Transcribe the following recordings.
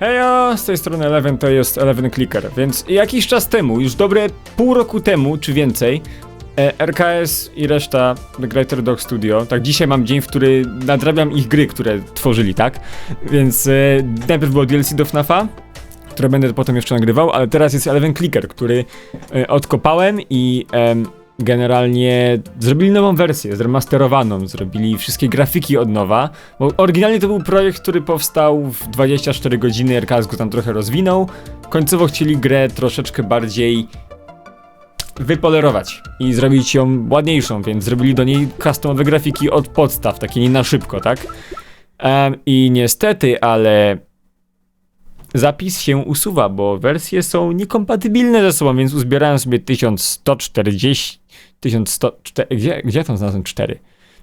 Hejo, z tej strony Eleven to jest Eleven Clicker, więc jakiś czas temu, już dobre pół roku temu czy więcej, e, RKS i reszta The Greater Dog Studio, tak dzisiaj mam dzień, w który nadrabiam ich gry, które tworzyli, tak? Więc e, najpierw było DLC do FNAFa, które będę potem jeszcze nagrywał, ale teraz jest Eleven Clicker, który e, odkopałem i em, generalnie zrobili nową wersję, zremasterowaną, zrobili wszystkie grafiki od nowa, bo oryginalnie to był projekt, który powstał w 24 godziny, RKS go tam trochę rozwinął, końcowo chcieli grę troszeczkę bardziej wypolerować i zrobić ją ładniejszą, więc zrobili do niej customowe grafiki od podstaw, takie nie na szybko, tak? Em, I niestety, ale zapis się usuwa, bo wersje są niekompatybilne ze sobą, więc uzbierałem sobie 1140, 1104, gdzie, gdzie tam znalazłem 4?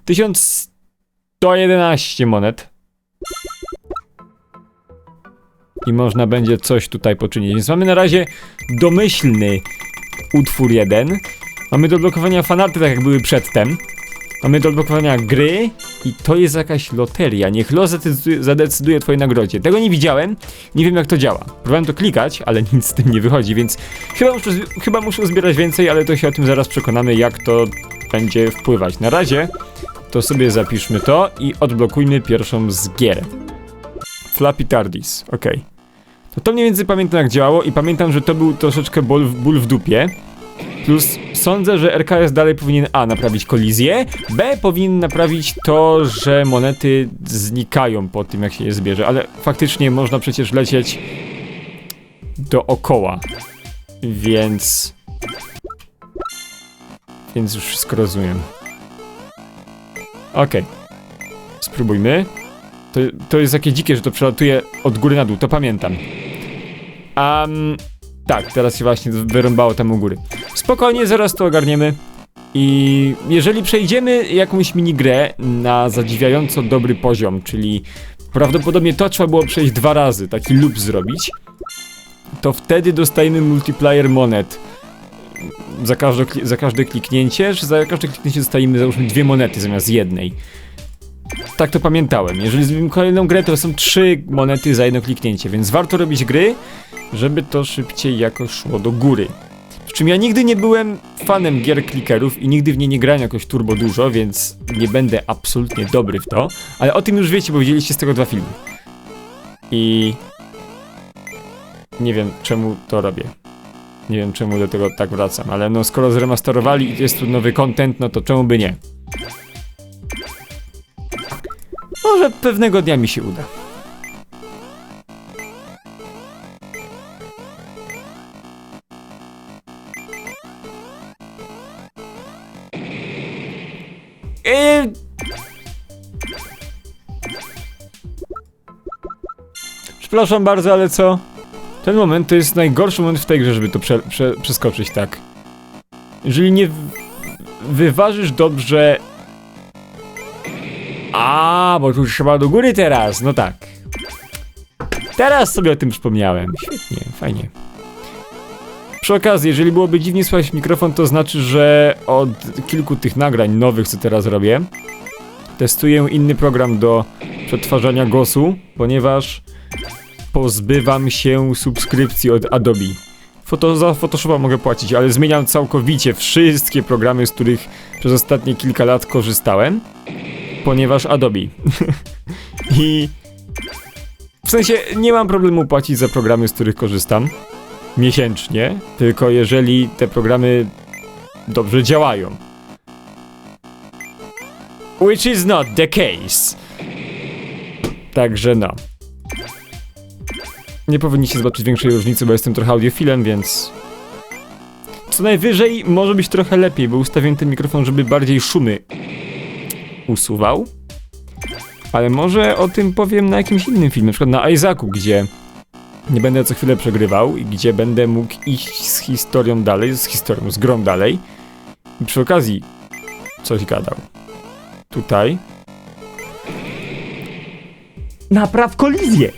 1111 monet. I można będzie coś tutaj poczynić. Więc mamy na razie domyślny utwór jeden. Mamy do odblokowania fanarty, tak jak były przedtem. Mamy do odblokowania gry i to jest jakaś loteria. Niech los zadecyduje, o twojej nagrodzie. Tego nie widziałem, nie wiem jak to działa. Próbowałem to klikać, ale nic z tym nie wychodzi, więc chyba muszę, chyba muszę zbierać więcej, ale to się o tym zaraz przekonamy, jak to będzie wpływać. Na razie to sobie zapiszmy to i odblokujmy pierwszą z gier. Flappy Tardis, okej. To to mniej więcej pamiętam jak działało i pamiętam, że to był troszeczkę ból, w- ból w dupie. Plus sądzę, że RKS dalej powinien A naprawić kolizję, B powinien naprawić to, że monety znikają po tym jak się je zbierze, ale faktycznie można przecież lecieć dookoła. Więc więc już wszystko rozumiem. Okej. Spróbujmy. To, to jest takie dzikie, że to przelatuje od góry na dół, to pamiętam. Um, tak, teraz się właśnie wyrąbało tam u góry. Spokojnie, zaraz to ogarniemy. I jeżeli przejdziemy jakąś minigrę na zadziwiająco dobry poziom, czyli prawdopodobnie to trzeba było przejść dwa razy, taki loop zrobić, to wtedy dostajemy multiplier monet. Za każde, za każde kliknięcie, że za każde kliknięcie dostajemy załóżmy dwie monety zamiast jednej. Tak to pamiętałem. Jeżeli zrobimy kolejną grę, to są trzy monety za jedno kliknięcie, więc warto robić gry, żeby to szybciej jakoś szło do góry. Czym ja nigdy nie byłem fanem gier klikerów i nigdy w nie nie grałem jakoś turbo dużo, więc nie będę absolutnie dobry w to, ale o tym już wiecie, bo widzieliście z tego dwa filmy. I nie wiem czemu to robię. Nie wiem czemu do tego tak wracam, ale no skoro zremasterowali i jest tu nowy content, no to czemu by nie? Może pewnego dnia mi się uda. Przepraszam bardzo, ale co? Ten moment to jest najgorszy moment w tej grze, żeby to prze, prze, przeskoczyć tak. Jeżeli nie wyważysz dobrze... A, bo tu trzeba do góry teraz, no tak. Teraz sobie o tym przypomniałem. Świetnie, fajnie. Przy okazji, jeżeli byłoby dziwnie słychać mikrofon, to znaczy, że od kilku tych nagrań nowych, co teraz robię, testuję inny program do przetwarzania głosu, ponieważ pozbywam się subskrypcji od Adobe. Foto, za Photoshopa mogę płacić, ale zmieniam całkowicie wszystkie programy, z których przez ostatnie kilka lat korzystałem, ponieważ Adobe. I w sensie nie mam problemu płacić za programy, z których korzystam miesięcznie, tylko jeżeli te programy dobrze działają. Which is not the case. Także no. Nie powinniście zobaczyć większej różnicy, bo jestem trochę audiofilem, więc... Co najwyżej może być trochę lepiej, bo ustawiłem ten mikrofon, żeby bardziej szumy usuwał. Ale może o tym powiem na jakimś innym filmie, na przykład na Isaacu, gdzie nie będę co chwilę przegrywał i gdzie będę mógł iść z historią dalej, z historią, z grą dalej. I przy okazji coś gadał. Tutaj. Napraw kolizję!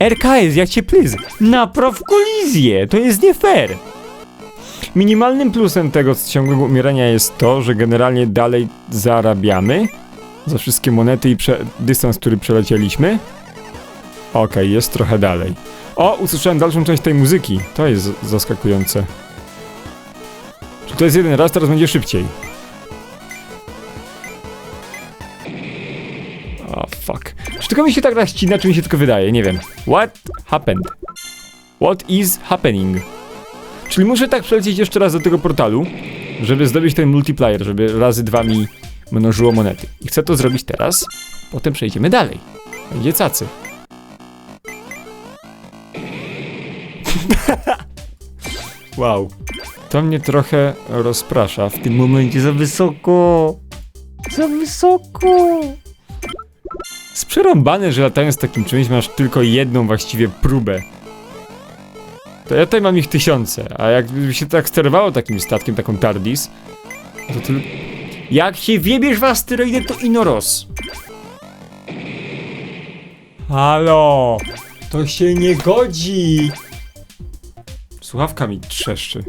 RKS, jak cię plyz! Napraw kolizję! To jest nie fair! Minimalnym plusem tego ciągłego umierania jest to, że generalnie dalej zarabiamy za wszystkie monety i dystans, który przelecieliśmy. Okej, jest trochę dalej. O, usłyszałem dalszą część tej muzyki. To jest zaskakujące. Czy to jest jeden raz, teraz będzie szybciej. O, fuck. Tylko mi się tak ścina, czy mi się tylko wydaje? Nie wiem. What happened? What is happening? Czyli muszę tak przelecieć jeszcze raz do tego portalu, żeby zdobyć ten multiplier, żeby razy dwa mi mnożyło monety. I chcę to zrobić teraz, potem przejdziemy dalej. Będzie cacy. wow. To mnie trochę rozprasza. W tym momencie za wysoko. Za wysoko. Jest przerąbane, że latając takim czymś masz tylko jedną właściwie próbę. To ja tutaj mam ich tysiące, a jakby się tak sterowało takim statkiem, taką TARDIS, to tylko... Jak się wiebiesz w asteroidę, to inoros. Halo! To się nie godzi! Słuchawka mi trzeszczy.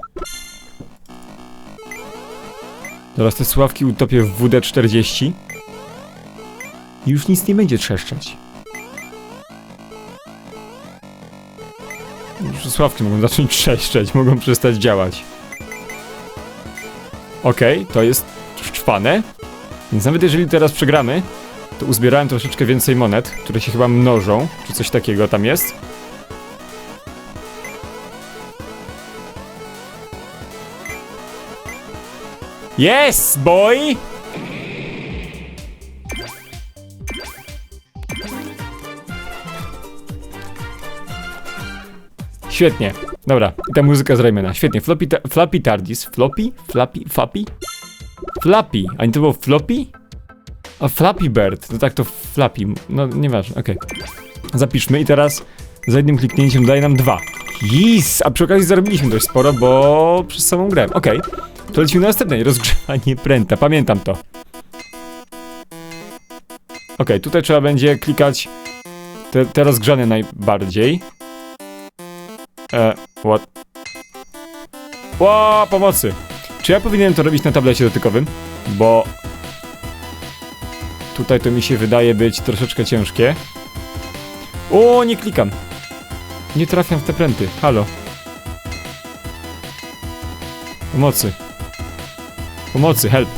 Zaraz te słuchawki utopię w WD-40 i już nic nie będzie trzeszczeć. Już słuchawki mogą zacząć trzeszczeć, mogą przestać działać. Okej, to jest szczwane. Więc nawet jeżeli teraz przegramy, to uzbierałem troszeczkę więcej monet, które się chyba mnożą, czy coś takiego tam jest. Yes, boy! Świetnie. Dobra, i ta muzyka z Raymana. Świetnie. Floppy, ta Flappy Tardis. Floppy? Flappy? Fappy? Flappy. A nie to było Floppy? A Flappy Bird. No tak to Flappy. No nieważne, okej. Zapiszmy i teraz za jednym kliknięciem daje nam dwa. Yes! A przy okazji zarobiliśmy dość sporo, bo przez samą grę. Okej. To lecimy na następnej. Rozgrzewanie pręta. Pamiętam to. Okej, tutaj trzeba będzie klikać te, te rozgrzane najbardziej. E, what? Ło, pomocy! Czy ja powinienem to robić na tablecie dotykowym? Bo... Tutaj to mi się wydaje być troszeczkę ciężkie. O, nie klikam. Nie trafiam w te pręty. Halo. Pomocy. Pomocy, help.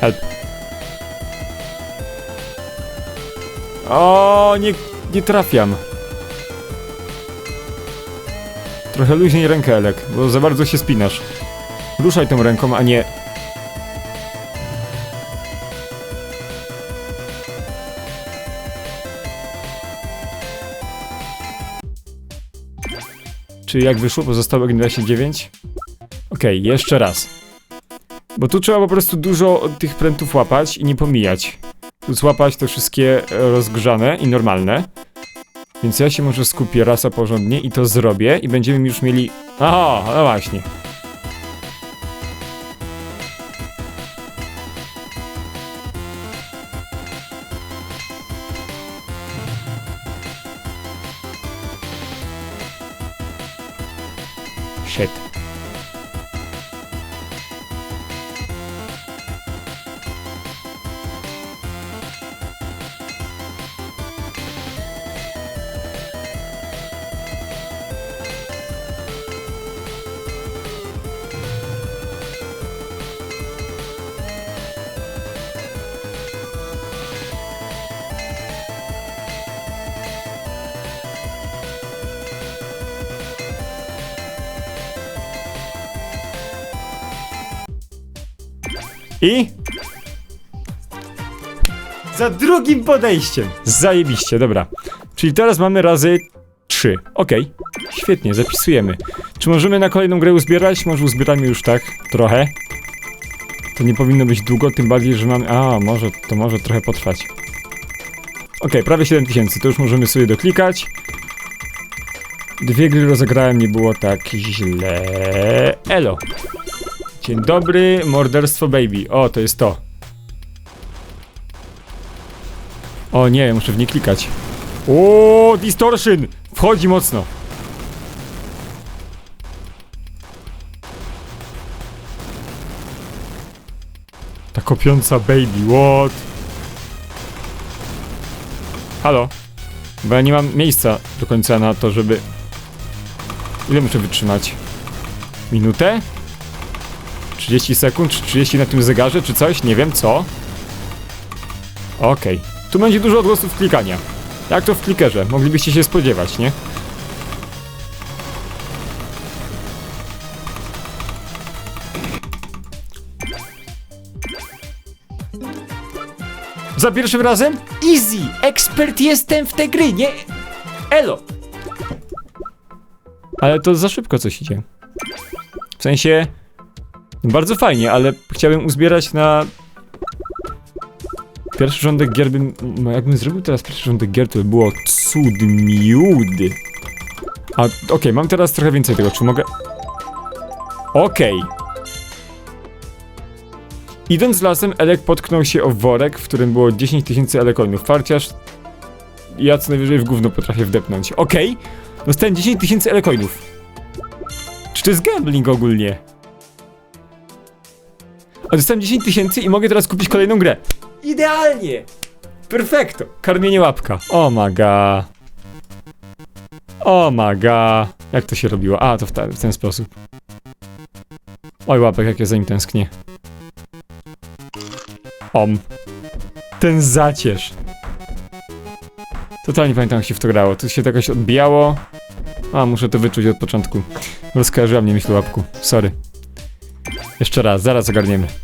Help. O, nie, nie trafiam. Trochę luźniej rękę, Elek, bo za bardzo się spinasz. Ruszaj tą ręką, a nie... Czy jak wyszło pozostałe 29? Okej, jeszcze raz. Bo tu trzeba po prostu dużo tych prętów łapać i nie pomijać. Złapać te wszystkie e, rozgrzane i normalne. Więc ja się może skupię raz a porządnie i to zrobię i będziemy już mieli... Aha, no właśnie. I? Za drugim podejściem. Zajebiście, dobra. Czyli teraz mamy razy 3. Okej. Świetnie, zapisujemy. Czy możemy na kolejną grę uzbierać? Może uzbieramy już tak, trochę. To nie powinno być długo, tym bardziej, że mamy... A, może, to może trochę potrwać. Okej, prawie 7000, to już możemy sobie doklikać. Dwie gry rozegrałem, nie było tak źle. Elo. Dzień dobry, morderstwo baby. O, to jest to. O nie, muszę w nie klikać. O, distortion! Wchodzi mocno. kopiąca baby, what? Halo? Bo ja nie mam miejsca do końca na to, żeby... Ile muszę wytrzymać? Minutę? 30 sekund, czy 30 na tym zegarze, czy coś? Nie wiem, co? Okej. Tu będzie dużo odgłosów klikania. Jak to w klikerze, moglibyście się spodziewać, nie? Za pierwszym razem? Easy! Ekspert jestem w te gry, nie? Elo! Ale to za szybko coś idzie. W sensie... Bardzo fajnie, ale chciałbym uzbierać na... Pierwszy rządek gier bym... No jakbym zrobił teraz pierwszy rządek gier, to by było cud miudy. A, okej, mam teraz trochę więcej tego, czy mogę... Okej. Idąc lasem, Elek potknął się o worek, w którym było 10 tysięcy elekoinów. Farciarz... Ja co najwyżej w gówno potrafię wdepnąć. Okej. Dostałem 10 tysięcy elekoinów. Czy to jest gambling ogólnie? Dostałem 10 tysięcy i mogę teraz kupić kolejną grę. Idealnie! Perfekto! Karmienie łapka. O oh god. O oh god. Jak to się robiło? A, to w, ta, w ten sposób. Oj, łapek, jak ja za nim tęsknię. Om. Ten zacierz. Totalnie pamiętam, jak się w to grało. To się to jakoś odbijało. A, muszę to wyczuć od początku. Rozkojarzyła mnie myśl łapku. Sorry. Jeszcze raz, zaraz ogarniemy.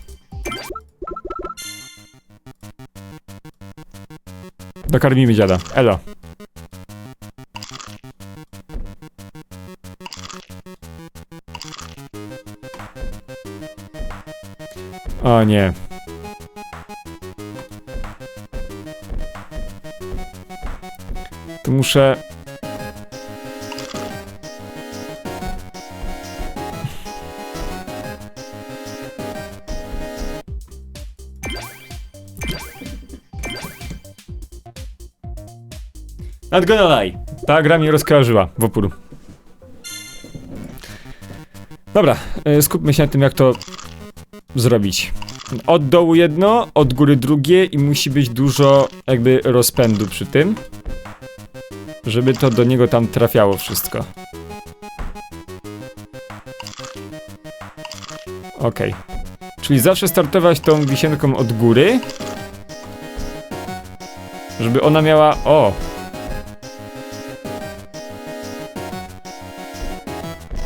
Dokarmimy dziada. Elo. O nie. Tu muszę... Not gonna lie. Ta gra mnie rozkojarzyła w opór. Dobra, y, skupmy się na tym, jak to zrobić. Od dołu jedno, od góry drugie i musi być dużo jakby rozpędu przy tym. Żeby to do niego tam trafiało wszystko. Okej. Czyli zawsze startować tą wisienką od góry. Żeby ona miała... O!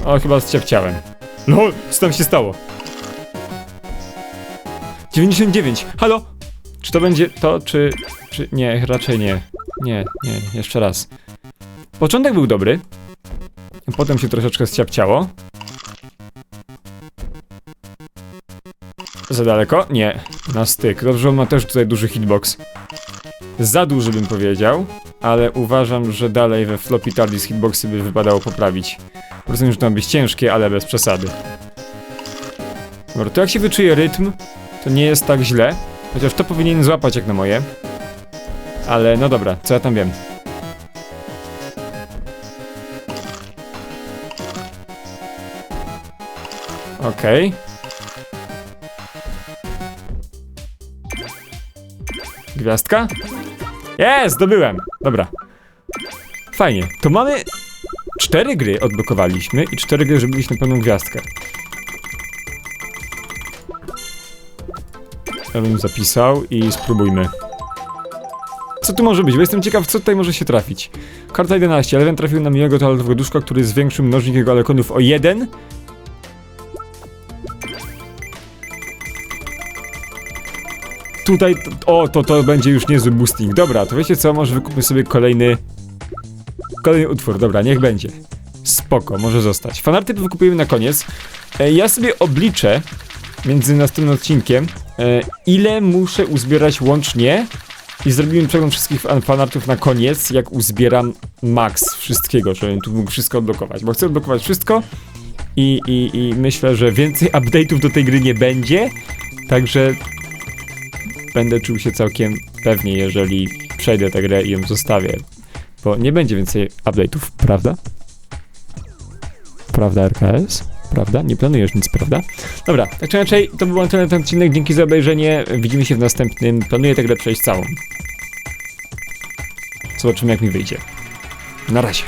O, chyba zciapciałem. LOL, co tam się stało? 99, halo? Czy to będzie to, czy... czy... Nie, raczej nie. Nie, nie, jeszcze raz. Początek był dobry. Potem się troszeczkę zciapciało. Za daleko? Nie. Na styk. Dobrze, on ma też tutaj duży hitbox. Za duży bym powiedział, ale uważam, że dalej we floppy tardis hitboxy by wypadało poprawić. Rozumiem, że to ma być ciężkie, ale bez przesady. Dobra, to jak się wyczuje rytm, to nie jest tak źle. Chociaż to powinien złapać jak na moje. Ale no dobra, co ja tam wiem. Okej. Gwiazdka? Jest, zdobyłem. Dobra. Fajnie. To mamy cztery gry odblokowaliśmy i cztery gry, na pełną gwiazdkę. Ja bym zapisał i spróbujmy. Co tu może być? Bo jestem ciekaw, co tutaj może się trafić. Karta 11. Eleven trafił na miłego toaletowego duszka, który zwiększył mnożnik jego alekonów o 1. Tutaj, o, to to będzie już niezły boosting. Dobra, to wiecie co, może wykupmy sobie kolejny... Kolejny utwór, dobra, niech będzie. Spoko, może zostać. Fanarty wykupujemy na koniec. E, ja sobie obliczę między następnym odcinkiem, e, ile muszę uzbierać łącznie i zrobimy przegląd wszystkich fan- fanartów na koniec, jak uzbieram max wszystkiego, żebym tu mógł wszystko odblokować, bo chcę odblokować wszystko i, i, i myślę, że więcej update'ów do tej gry nie będzie, także będę czuł się całkiem pewnie, jeżeli przejdę tę grę i ją zostawię, bo nie będzie więcej update'ów, prawda? Prawda RKS? prawda? Nie planujesz nic, prawda? Dobra, tak czy inaczej, to był tyle ten odcinek. Dzięki za obejrzenie. Widzimy się w następnym. Planuję tę grę przejść całą. Zobaczymy, jak mi wyjdzie. Na razie.